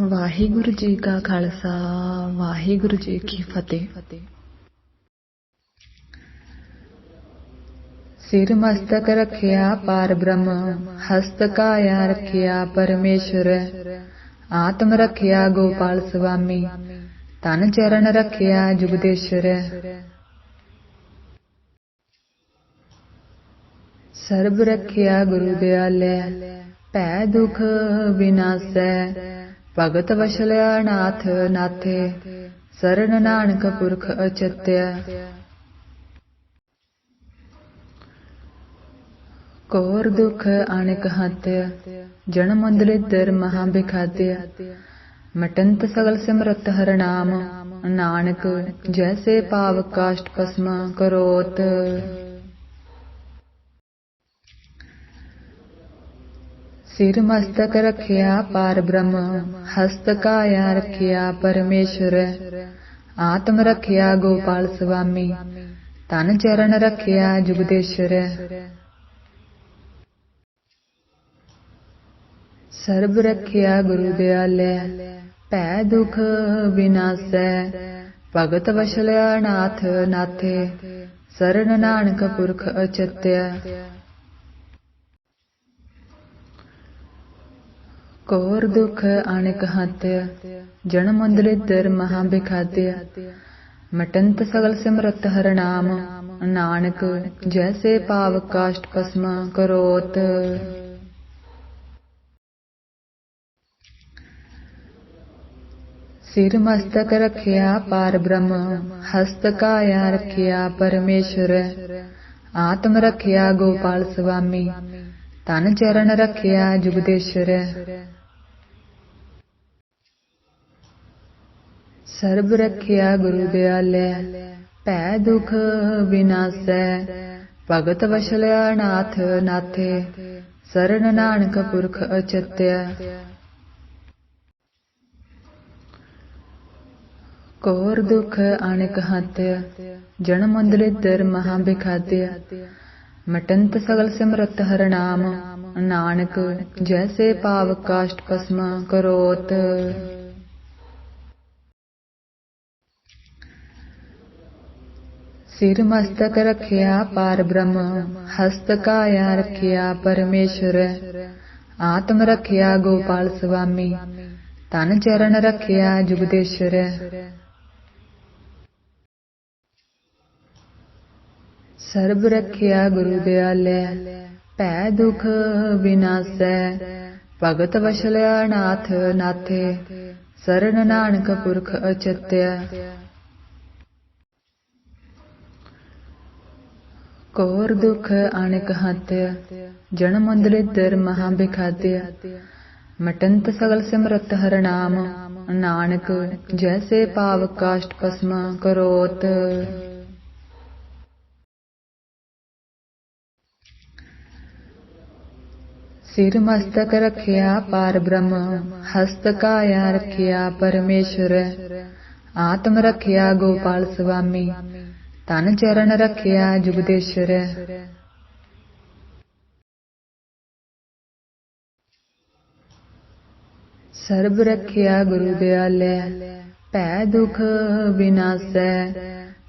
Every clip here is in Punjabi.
ਵਾਹਿਗੁਰੂ ਜੀ ਕਾ ਖਾਲਸਾ, ਵਾਹਿਗੁਰੂ ਜੀ ਕੀ ਫਤਿਹ। ਸਿਰ ਮਸਤਕ ਰੱਖਿਆ ਪਾਰ ਬ੍ਰਹਮ, ਹਸਤ ਕਾਇਆ ਰੱਖਿਆ ਪਰਮੇਸ਼ਰ। ਆਤਮ ਰੱਖਿਆ ਗੋਪਾਲ ਸੁਆਮੀ ਤਨ ਚਰਨ ਰੱਖਿਆ ਜੁਗਦੇਸ਼ਰ। ਸਰਬ ਰੱਖਿਆ ਗੁਰੂ ਦਿਆਲੈ, ਭੈ ਦੁਖ ਵਿਨਾਸੈ ਭਗਤ ਵਸ਼ਲਿਆ ਨਾਥ ਨਾਥੇ, ਸਰਨ ਨਾਨਕ ਪੁਰਖ ਅਚਤਿਆ। ਕੋਰ ਦੁਖ ਅਨੇਕ ਹਤਿ ਜਨਮ ਮੰਦਲਿਦਰ ਮਹਾ ਬਿਖਾਦਿ ਮਟੰਤ ਸਗਲ ਸਿਮਰਤ ਹਰ ਨਾਮ, ਨਾਨਕ ਜੈਸੇ ਪਾਵ ਕਾਸ਼ਟ ਪਸਮਾ ਕਰੋਤ। ਸਿਰ ਮਸਤਕ ਰੱਖਿਆ ਪਾਰ ਬ੍ਰਹਮ, ਹਸਤ ਕਾਇਆ ਰੱਖਿਆ ਪਰਮੇਸ਼ਰ। ਆਤਮ ਰੱਖਿਆ ਗੋਪਾਲ ਸੁਆਮੀ ਤਨ ਚਰਨ ਰੱਖਿਆ ਜੁਗਦੇਸ਼ਰ। ਸਰਬ ਰੱਖਿਆ ਗੁਰੂ ਦਿਆਲੈ, ਭੈ ਦੁਖ ਵਿਨਾਸੈ ਭਗਤ ਵਸ਼ਲਿਆ ਨਾਥ ਨਾਥੇ, ਸਰਨ ਨਾਨਕ ਪੁਰਖ ਅਚਤਿਆ ਕੋਰ ਦੁਖ ਅਨੇਕ ਹਤਿ ਜਨਮ ਮੰਦਲਿਦਰ ਮਹਾ ਬਿਖਾਦਿ ਮਟੰਤ ਸਗਲ ਸਿਮਰਤ ਹਰ ਨਾਮ, ਨਾਨਕ ਜੈਸੇ ਪਾਵ ਕਾਸ਼ਟ ਪਸਮਾ ਕਰੋਤ। ਸਿਰ ਮਸਤਕ ਰੱਖਿਆ ਪਾਰ ਬ੍ਰਹਮ ਹਸਤ ਕਾਇਆ ਰੱਖਿਆ ਪਰਮੇਸ਼ਰ। ਆਤਮ ਰਖਿਆ ਗੋਪਾਲ ਸੁਆਮੀ ਤਨ ਚਰਨ ਰਖਿਆ ਜੁਗਦੇਸ਼ਰ। ਸਰਬ ਰਖਿਆ ਗੁਰੂ ਦਿਆਲੈ, ਭੈ ਦੁਖ ਵਿਨਾਸੈ ਭਗਤ ਵਸ਼ਲਿਆ ਨਾਥ ਨਾਥੇ, ਸਰਨ ਨਾਨਕ ਪੁਰਖ ਅਚਤਿਆ। ਕੋਰ ਦੁਖ ਅਣਕ ਹਤਿ, ਜਨਮ ਮੰਦਲਿਦਰ ਮਹਾ ਬਿਖਾਦਿ ਮਟੰਤ ਸਗਲ ਸਿਮਰਤ ਹਰ ਨਾਮ, ਨਾਨਕ ਜੈਸੇ ਪਾਵ ਕਾਸ਼ਟ ਪਸਮਾ ਕਰੋਤ। ਸਿਰ ਮਸਤਕ ਰੱਖਿਆ ਪਾਰ ਬ੍ਰਹਮ ਹਸਤ ਕਾਇਆ ਰੱਖਿਆ ਪਰਮੇਸ਼ਰ। ਆਤਮ ਰੱਖਿਆ ਗੋਪਾਲ ਸੁਆਮੀ ਤਨ ਚਰਨ ਰੱਖਿਆ ਜੁਗਦੇਸ਼ਰ। ਸਰਬ ਰੱਖਿਆ ਗੁਰੂ ਦਿਆਲੈ, ਭੈ ਦੁਖ ਵਿਨਾਸੈ ਭਗਤ ਵਸ਼ਲਿਆ ਨਾਥ ਨਾਥੇ ਸਰਨ ਨਾਨਕ ਪੁਰਖ ਅਚਤਿਆ। ਕੋਰ ਦੁਖ ਅਣਕ ਹਤਿ ਜਨਮ ਮੰਦਲਿਦਰ ਮਹਾ ਬਿਖਾਦਿ ਮਟੰਤ ਸਗਲ ਸਿਮਰਤ ਹਰ ਨਾਮ, ਨਾਨਕ ਜੈਸੇ ਪਾਵ ਕਾਸ਼ਟ ਪਸਮਾ ਕਰੋਤ। ਸਿਰ ਮਸਤਕ ਰੱਖਿਆ ਪਾਰ ਬ੍ਰਹਮ ਹਸਤ ਕਾਇਆ ਰੱਖਿਆ ਪਰਮੇਸ਼ਰ। ਆਤਮ ਰਖਿਆ ਗੋਪਾਲ ਸੁਆਮੀ ਤਨ ਚਰਨ ਰੱਖਿਆ ਜੁਗਦੇਸ਼ਰ। ਸਰਬ ਰੱਖਿਆ ਗੁਰੂ ਦਿਆਲੈ, ਭੈ ਦੁਖ ਵਿਨਾਸੈ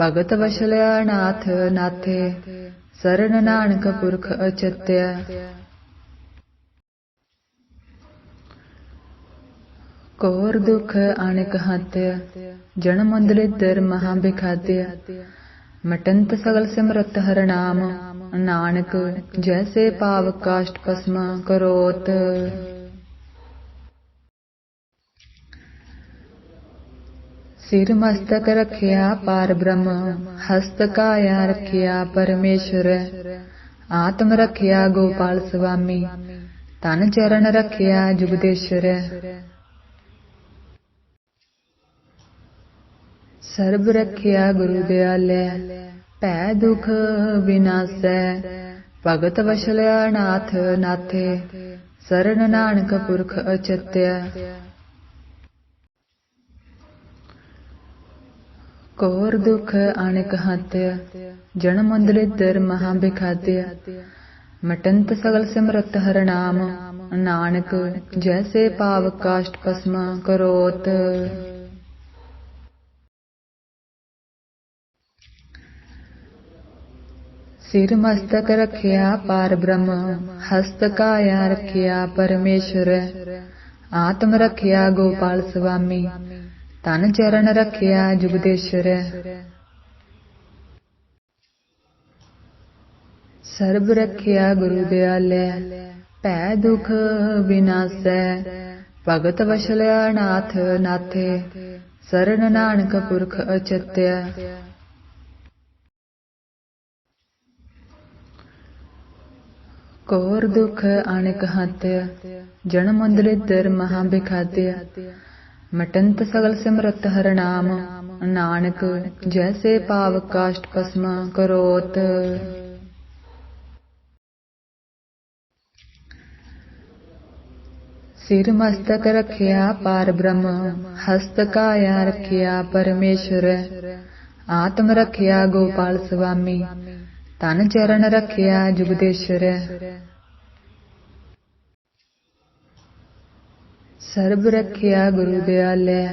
ਭਗਤ ਵਸ਼ਲਿਆ ਨਾਥ ਨਾਥੇ, ਸਰਨ ਨਾਨਕ ਪੁਰਖ ਅਚਤਿਆ। ਕੋਰ ਦੁਖ ਅਣਕ ਹਤਿ ਜਨਮ ਮੰਦਲਿਦਰ ਮਹਾ ਬਿਖਾਦਿ ਮਟੰਤ ਸਗਲ ਸਿਮਰਤ ਹਰ ਨਾਮ। ਨਾਨਕ, ਜੈਸੇ ਪਾਵ ਕਾਸ਼ਟ ਪਸਮਾ ਕਰੋਤ। ਸਿਰ ਮਸਤਕ ਰੱਖਿਆ ਪਾਰ ਬ੍ਰਹਮ, ਹਸਤ ਕਾਇਆ ਰੱਖਿਆ ਪਰਮੇਸ਼ਰ। ਆਤਮ ਰੱਖਿਆ ਗੋਪਾਲ ਸੁਆਮੀ ਤਨ ਚਰਨ ਰੱਖਿਆ ਜੁਗਦੇਸ਼ਰ। ਸਰਬ ਰੱਖਿਆ ਗੁਰੂ ਦਿਆਲੈ, ਭੈ ਦੁਖ ਵਿਨਾਸੈ, ਭਗਤ ਵਸ਼ਲਿਆ ਨਾਥ ਨਾਥੇ, ਸਰਨ ਨਾਨਕ ਪੁਰਖ ਅਚਤਿਆ। ਕੋਰ ਦੁਖ ਅਣਕ ਹਤਿ, ਜਨਮ ਮੰਦਲਿਦਰ ਮਹਾ ਬਿਖਾਦਿ ਮਟੰਤ ਸਗਲ ਸਿਮਰਤ ਹਰ ਨਾਮ, ਨਾਨਕ ਜੈਸੇ ਪਾਵ ਕਾਸ਼ਟ ਭਸਮ ਕਰੋਤ। ਸਿਰ ਮਸਤਕ ਰਖਿਆ ਪਾਰ ਬ੍ਰਹਮ ਹਸਤ ਕਾਇਆ ਰਖਿਆ ਪਰਮੇਸ਼ਰ। ਆਤਮ ਰਖਿਆ ਗੋਪਾਲ ਸੁਆਮੀ ਤਨ ਚਰਨ ਰੱਖਿਆ ਜੁਗਦੇਸ਼ਰ। ਸਰਬ ਰਖਿਆ ਗੁਰੂ ਦਿਆਲੈ, ਭੈ ਦੁਖ ਵਿਨਾਸੈ। ਭਗਤ ਵਸ਼ਲਿਆ ਨਾਥ ਨਾਥੇ, ਸਰਨ ਨਾਨਕ ਪੁਰਖ ਅਚਤਿਆ ਕੋਰ ਦੁਖ ਅਣਕ ਹਤਿ ਜਨਮ ਮੰਦਲੇ ਮਹਾ ਬਿਖਾਤਿ। ਮਟੰਤ ਸਗਲ ਸਿਮਰਤ ਹਰ ਨਾਮ, ਨਾਨਕ ਜੈਸੇ ਪਾਵ ਕਾਸ਼ਟ ਭਸਮ ਕਰੋਤ। ਸਿਰ ਮਸਤਕ ਰਖਿਆ ਪਾਰ ਬ੍ਰਹਮ, ਹਸਤ ਕਾਇਆ ਰਖਿਆ ਪਰਮੇਸ਼ਰ। ਆਤਮ ਰਖਿਆ ਗੋਪਾਲ ਸੁਆਮੀ ਤਨ ਚਰਨ ਰੱਖਿਆ ਜੁਗਦੇਸ਼ਰ। ਸਰਬ ਰਖਿਆ ਗੁਰੂ ਦਿਆਲੈ,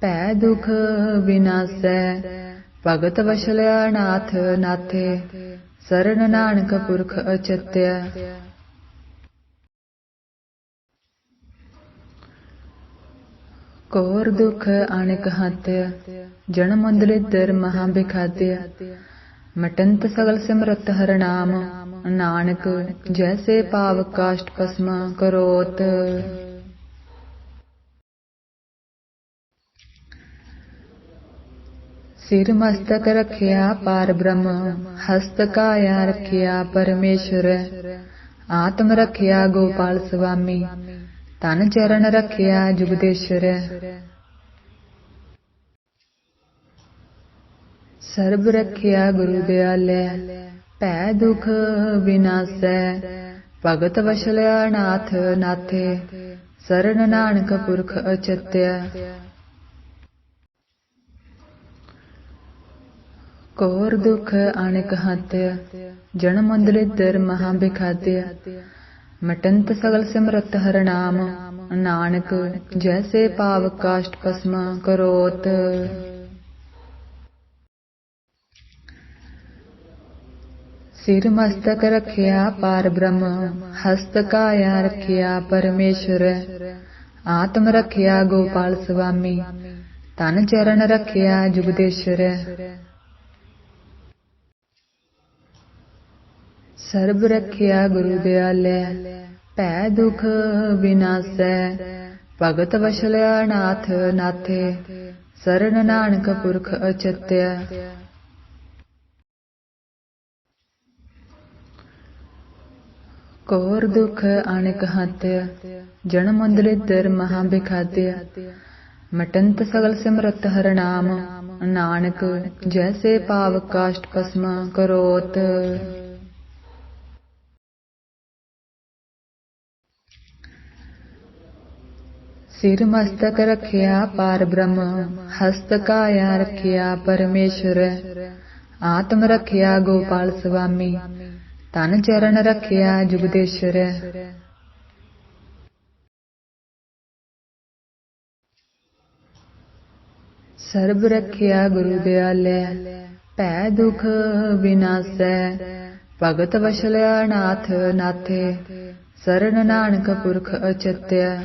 ਭੈ ਦੁਖ ਵਿਨਾਸੈ ਭਗਤ ਵਸ਼ਲਿਆ ਨਾਥ ਨਾਥੇ ਸਰਣ ਨਾਨਕ ਪੁਰਖ ਅਚਤਿਆ। ਕੋਰ ਦੁਖ ਅਣਕ ਹਤਿ ਜਨਮ ਮੰਦਲੇ ਦਰ ਮਹਾ ਬਿਖਾਤਿ ਮਟੰਤ ਸਗਲ ਸਿਮਰਤ ਹਰ ਨਾਮ ਨਾਨਕ ਜੈਸੇ ਪਾਵ ਕਾਸ਼ਟ ਭਸਮ ਕਰੋਤ। ਸਿਰ ਮਸਤਕ ਰੱਖਿਆ ਪਾਰ ਬ੍ਰਹਮ, ਹਸਤ ਕਾਇਆ ਰੱਖਿਆ ਪਰਮੇਸ਼ਰ। ਆਤਮ ਰੱਖਿਆ ਗੋਪਾਲ ਸੁਆਮੀ ਤਨ ਚਰਨ ਰਖਿਆ ਜੁਗਦੇਸ਼ਰ। ਸਰਬ ਰਖਿਆ ਗੁਰੂ ਦਿਆਲੈ, ਭੈ ਦੁਖ ਵਿਨਾਸੈ ਭਗਤ ਵਸ਼ਲਿਆ ਨਾਥ ਨਾਥੇ ਸਰਣ ਨਾਨਕ ਪੁਰਖ ਅਚਤਿਆ। ਕੋਰ ਦੁਖ ਅਣਕ ਹਤਿ, ਜਨਮ ਮੰਦਲੇ ਦਰ ਮਹਾ ਬਿਖਾਤਿ। ਮਟੰਤ ਸਗਲ ਸਿਮਰਤ ਹਰ ਨਾਮ, ਨਾਨਕ ਜੈਸੇ ਪਾਵ ਕਾਸ਼ਟ ਭਸਮ ਕਰੋਤ। ਸਿਰ ਮਸਤਕ ਰਖਿਆ ਪਾਰ ਬ੍ਰਹਮ ਹਸਤ ਕਾਇਆ ਰਖਿਆ ਪਰਮੇਸ਼ਰ। ਆਤਮ ਰਖਿਆ ਗੋਪਾਲ ਸੁਆਮੀ ਤਨ ਚਰਨ ਰਖਿਆ ਜੁਗਦੇਸ਼ਰ। ਸਰਬ ਰਖਿਆ ਗੁਰੂ ਦਿਆਲੈ, ਭੈ ਦੁਖ ਵਿਨਾਸੈ। ਭਗਤ ਵਸ਼ਲਿਆ ਨਾਥ ਨਾਥੇ, ਸਰਨ ਨਾਨਕ ਪੁਰਖ ਅਚਤਿਆ। ਕੋਰ ਦੁਖ ਅਣਕ ਹਤਿ ਜਨਮ ਮੰਦਲੇ ਮਹਾ ਬਿਖਾਤਿ ਮਟੰਤ ਸਗਲ ਸਿਮਰਤ ਹਰ ਨਾਮ, ਨਾਨਕ ਜੈਸੇ ਪਾਵ ਕਾਸ਼ਟ ਭਸਮ ਕਰੋਤ। ਸਿਰ ਮਸਤਕ ਰਖਿਆ ਪਾਰ ਬ੍ਰਹਮ, ਹਸਤ ਕਾਇਆ ਰਖਿਆ ਪਰਮੇਸ਼ਰ। ਆਤਮ ਰਖਿਆ ਗੋਪਾਲ ਸੁਆਮੀ ਤਨ ਚਰਨ ਰਖਿਆ ਜੁਗਦੇਸ਼ਰ। ਸਰਬ ਰੱਖਿਆ ਗੁਰੂ ਦਿਆਲੈ, ਭੈ ਦੁਖ ਵਿਨਾਸੈ, ਭਗਤ ਵਸ਼ਲਿਆ ਨਾਥ ਨਾਥੇ, ਸਰਣ ਨਾਨਕ ਪੁਰਖ ਅਚਤਿਆ।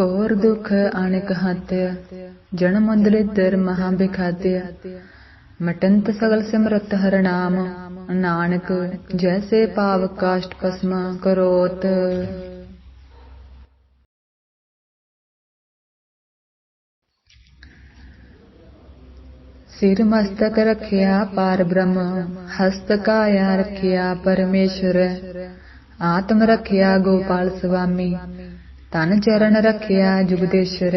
ਕੋਰ ਦੁਖ ਅਣਕ ਹਤਿ ਜਨਮ ਮੰਦਲੇ ਮਹਾ ਬਿਖਾਤਿ। ਮਟੰਤ ਸਗਲ ਸਿਮਰਤ ਹਰ ਨਾਮ, ਨਾਨਕ ਜੈਸੇ ਪਾਵ ਕਾਸ਼ਟ ਭਸਮ ਕਰੋਤ। ਸਿਰ ਮਸਤਕ ਰਖਿਆ ਪਾਰ ਬ੍ਰਹਮ, ਹਸਤ ਕਾਇਆ ਰਖਿਆ ਪਰਮੇਸ਼ਰ। ਆਤਮ ਰਖਿਆ ਗੋਪਾਲ ਸੁਆਮੀ ਤਨ ਚਰਨ ਰੱਖਿਆ ਜੁਗਦੇਸ਼ਰ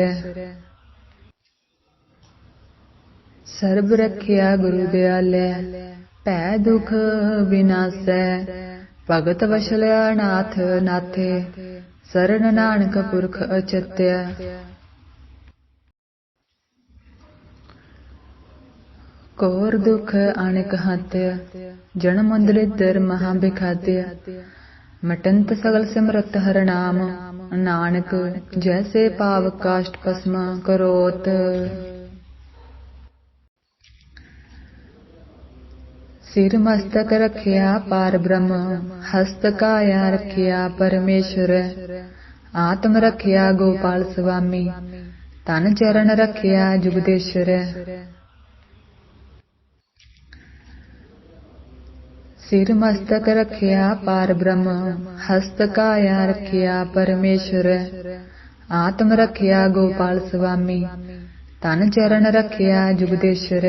ਸਰਬ ਰਖਿਆ ਗੁਰੂ ਦਿਆਲੈ, ਭੈ ਦੁਖ ਵਿਨਾਸੈ, ਭਗਤ ਵਸ਼ਲਿਆ ਨਾਥ ਨਾਥੇ ਸਰਣ ਨਾਨਕ ਪੁਰਖ ਅਚਤਿਆ ਕੋਰ ਦੁਖ ਅਣਕ ਹਤਿ, ਜਨਮ ਦਲਿਦਰ ਮਹਾ ਬਿਖਾਤਿ। ਮਟੰਤ ਸਗਲ ਸਿਮਰਤ ਹਰ ਨਾਮ। ਨਾਨਕ ਜੈਸੇ ਪਾਵ ਕਾਸ਼ਟ ਭਸਮ ਕਰੋਤ। ਸਿਰ ਮਸਤਕ ਰਖਿਆ ਪਾਰ ਬ੍ਰਹਮ ਹਸਤ ਕਾਇਆ ਰਖਿਆ ਪਰਮੇਸ਼ਰ। ਆਤਮ ਰਖਿਆ ਗੋਪਾਲ ਸੁਆਮੀ ਤਨ ਚਰਨ ਰਖਿਆ ਜੁਗਦੇਸ਼ਰ। ਸਿਰ ਮਸਤਕ ਰਖਿਆ ਪਾਰ ਬ੍ਰਹਮ ਹਸਤ ਕਾਇਆ ਰੱਖਿਆ ਪਰਮੇਸ਼ਰ। ਆਤਮ ਰਖਿਆ ਗੋਪਾਲ ਸੁਆਮੀ ਤਨ ਚਰਨ ਰੱਖਿਆ ਜੁਗਦੇਸ਼ਰ।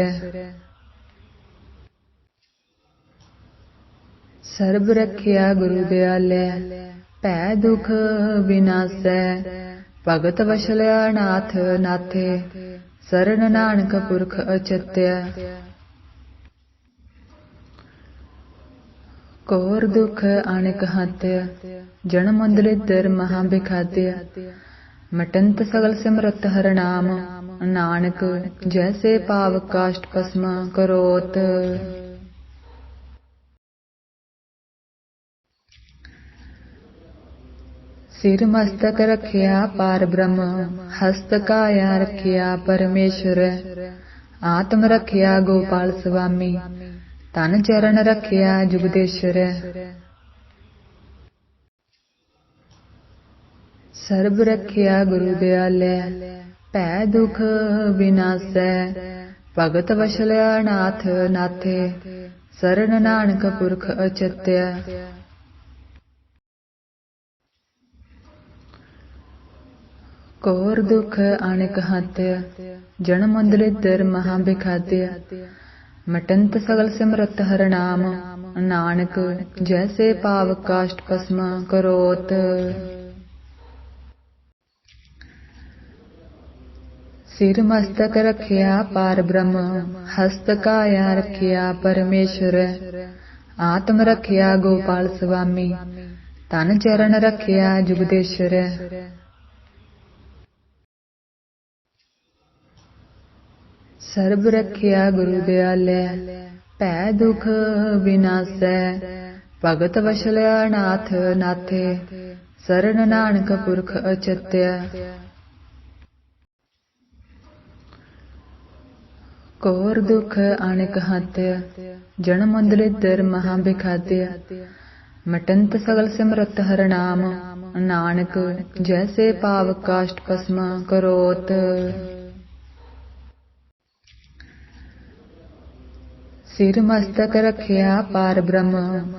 ਸਰਬ ਰਖਿਆ ਗੁਰੂ ਦਿਆਲੈ, ਭੈ ਦੁਖ ਵਿਨਾਸੈ ਭਗਤ ਵਸ਼ਲਿਆ ਨਾਥ ਨਾਥੇ, ਸਰਨ ਨਾਨਕ ਪੁਰਖ ਅਚਤਿਆ। ਕੋਰ ਦੁਖ ਅਣਕ ਹਤਿ ਜਨਮ ਦਲਿਦਰ ਮਹਾ ਬਿਖਾਤਿ। ਮਟੰਤ ਸਗਲ ਸਿਮਰਤ ਹਰ ਨਾਮ, ਨਾਨਕ ਜੈਸੇ ਪਾਵ ਕਾਸ਼ਟ ਭਸਮ ਕਰੋਤ। ਸਿਰ ਮਸਤਕ ਰਖਿਆ ਪਾਰ ਬ੍ਰਹਮ, ਹਸਤ ਕਾਇਆ ਰਖਿਆ ਪਰਮੇਸ਼ਰ। ਆਤਮ ਰਖਿਆ ਗੋਪਾਲ ਸੁਆਮੀ ਤਨ ਚਰਨ ਰੱਖਿਆ ਜੁਗਦੇਸ਼ਰ। ਸਰਬ ਰਖਿਆ ਗੁਰੂ ਦਿਆਲੈ, ਭੈ ਦੁਖ ਵਿਨਾਸੈ ਭਗਤ ਵਸ਼ਲਿਆ ਨਾਥ ਨਾਥੇ, ਸਰਨ ਨਾਨਕ ਪੁਰਖ ਅਚਤਿਆ ਕੋਰ ਦੁਖ ਅਣਕ ਹਤਿ ਜਨਮ ਦਲਿਦਰ ਮਹਾ ਬਿਖਾਤਿ ਮਟੰਤ ਸਗਲ ਸਿਮਰਤ ਹਰ ਨਾਮ। ਨਾਨਕ, ਜੈਸੇ ਪਾਵ ਕਾਸ਼ਟ ਭਸਮ ਕਰੋਤ। ਸਿਰ ਮਸਤਕ ਰਖਿਆ ਪਾਰ ਬ੍ਰਹਮ, ਹਸਤ ਕਾਇਆ ਰਖਿਆ ਪਰਮੇਸ਼ਰ। ਆਤਮ ਰਖਿਆ ਗੋਪਾਲ ਸੁਆਮੀ ਤਨ ਚਰਨ ਰਖਿਆ ਜੁਗਦੇਸ਼ਰ। ਸਰਬ ਰਖਿਆ ਗੁਰੂ ਦਿਆਲੈ, ਭੈ ਦੁਖ ਵਿਨਾਸੈ ਭਗਤ ਵਸ਼ਲਿਆ ਨਾਥ ਨਾਥੇ, ਸਰਨ ਨਾਨਕ ਪੁਰਖ ਅਚਤਿਆ ਕੋਰ ਦੁਖ ਅਣਕ ਹਤਿ ਜਨਮ ਦਲਿਦਰ ਮਹਾ ਬਿਖਾਤਿ ਮਟੰਤ ਸਗਲ ਸਿਮਰਤ ਹਰ ਨਾਮ, ਨਾਨਕ ਜੈਸੇ ਪਾਵ ਕਾਸ਼ਟ ਭਸਮ ਕਰੋਤ। ਸਿਰ ਮਸਤਕ ਰਖਿਆ ਪਾਰ ਬ੍ਰਹਮ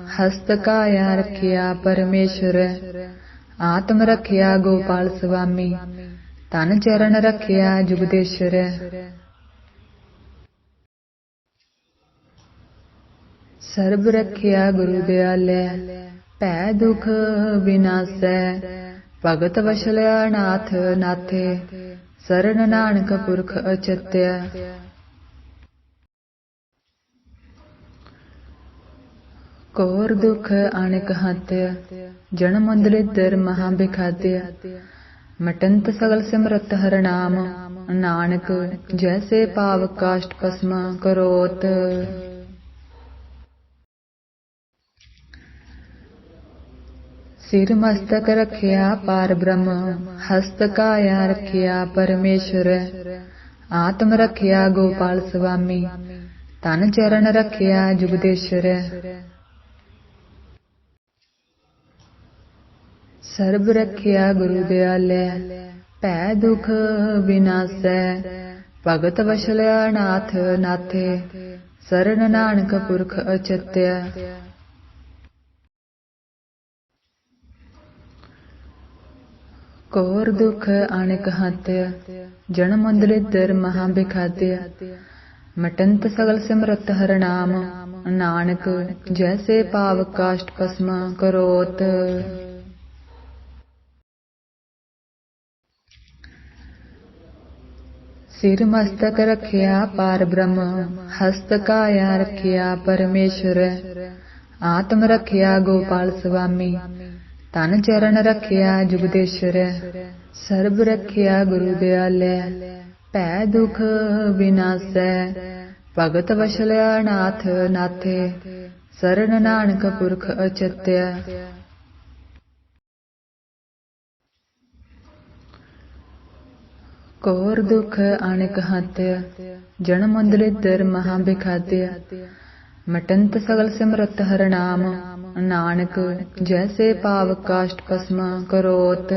ਹਸਤ ਕਾਇਆ ਰਖਿਆ ਪਰਮੇਸ਼ਰ। ਆਤਮ ਰਖਿਆ ਗੋਪਾਲ ਸੁਆਮੀ ਤਨ ਚਰਨ ਰਖਿਆ ਜੁਗਦੇਸ਼ਰ। ਸਰਬ ਰਖਿਆ ਗੁਰੂ ਦਿਆਲੈ, ਭੈ ਦੁਖ ਵਿਨਾਸੈ। ਭਗਤ ਵਸ਼ਲਿਆ ਨਾਥ ਨਾਥੇ, ਸਰਨ ਨਾਨਕ ਪੁਰਖ ਅਚਤਿਆ। ਕੋਰ ਦੁਖ ਅਨੇਕ ਹਤਿ ਜਨਮ ਦਲਿਦਰ ਮਹਾ ਬਿਖਾਤਿ। ਮਟੰਤ ਸਗਲ ਸਿਮਰਤ ਹਰ ਨਾਮ, ਨਾਨਕ ਜੈਸੇ ਪਾਵ ਕਾਸ਼ਟ ਭਸਮ ਕਰੋਤ। ਸਿਰ ਮਸਤਕ ਰਖਿਆ ਪਾਰ ਬ੍ਰਹਮ, ਹਸਤ ਕਾਇਆ ਰਖਿਆ ਪਰਮੇਸ਼ਰ। ਆਤਮ ਰਖਿਆ ਗੋਪਾਲ ਸੁਆਮੀ ਤਨ ਚਰਨ ਰਖਿਆ ਜੁਗਦੇਸ਼ਰ। ਸਰਬ ਰਖਿਆ ਗੁਰੂ ਦਿਆਲੈ, ਭੈ ਦੁਖ ਵਿਨਾਸੈ ਭਗਤ ਵਸ਼ਲਿਆ ਨਾਥ ਨਾਥੇ, ਸਰਨ ਨਾਨਕ ਪੁਰਖ ਅਚਤਿਆ। ਕੋਰ ਦੁਖ ਅਣਕ ਹਤਿਆ ਜਨਮ ਦਲਿਦਰ ਮਹਾ ਬਿਖਾਤਿ, ਮਟੰਤ ਸਗਲ ਸਿਮਰਤ ਹਰ ਨਾਮ, ਨਾਨਕ ਜੈਸੇ ਪਾਵ ਕਾਸ਼ਟ ਭਸਮ ਕਰੋਤ। ਸਿਰ ਮਸਤਕ ਰਖਿਆ ਪਾਰ ਬ੍ਰਹਮ, ਹਸਤ ਕਾਇਆ ਰਖਿਆ ਪਰਮੇਸ਼ਰ। ਆਤਮ ਰਖਿਆ ਗੋਪਾਲ ਸੁਆਮੀ ਤਨ ਚਰਨ ਰਖਿਆ ਜੁਗਦੇਸ਼ਰ। ਸਰਬ ਰਖਿਆ ਗੁਰੂ ਦਿਆਲੈ, ਭੈ ਦੁਖ ਵਿਨਾਸੈ। ਭਗਤ ਵਸ਼ਲਿਆ ਨਾਥ ਨਾਥੇ ਸਰਨ ਨਾਨਕ ਪੁਰਖ ਅਚਤਿਆ। ਕੋਰ ਦੁਖ ਅਣਕ ਹਤਿ ਜਨਮ ਦਲਿਦਰ ਮਹਾ ਬਿਖਾਤਿ। ਮਟੰਤ ਸਗਲ ਸਿਮਰਤ ਹਰ ਨਾਮ, ਨਾਨਕ ਜੈਸੇ ਪਾਵ ਕਾਸ਼ਟ ਪਸਮਾ ਕਰੋਤ।